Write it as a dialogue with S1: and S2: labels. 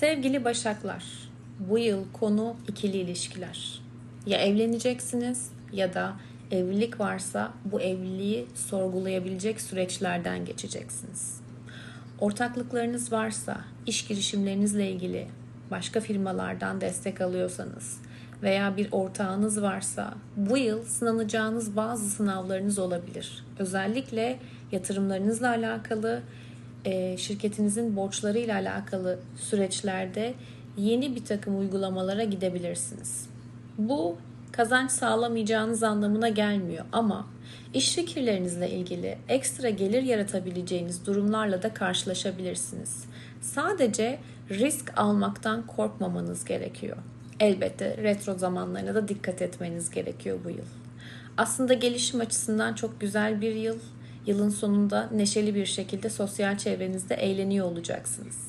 S1: Sevgili Başaklar, bu yıl konu ikili ilişkiler. Ya evleneceksiniz ya da evlilik varsa bu evliliği sorgulayabilecek süreçlerden geçeceksiniz. Ortaklıklarınız varsa, iş girişimlerinizle ilgili başka firmalardan destek alıyorsanız veya bir ortağınız varsa bu yıl sınanacağınız bazı sınavlarınız olabilir. Özellikle yatırımlarınızla alakalı, e, şirketinizin borçlarıyla alakalı süreçlerde yeni bir takım uygulamalara gidebilirsiniz. Bu kazanç sağlamayacağınız anlamına gelmiyor ama iş fikirlerinizle ilgili ekstra gelir yaratabileceğiniz durumlarla da karşılaşabilirsiniz. Sadece risk almaktan korkmamanız gerekiyor. Elbette retro zamanlarına da dikkat etmeniz gerekiyor bu yıl. Aslında gelişim açısından çok güzel bir yıl. Yılın sonunda neşeli bir şekilde sosyal çevrenizde eğleniyor olacaksınız.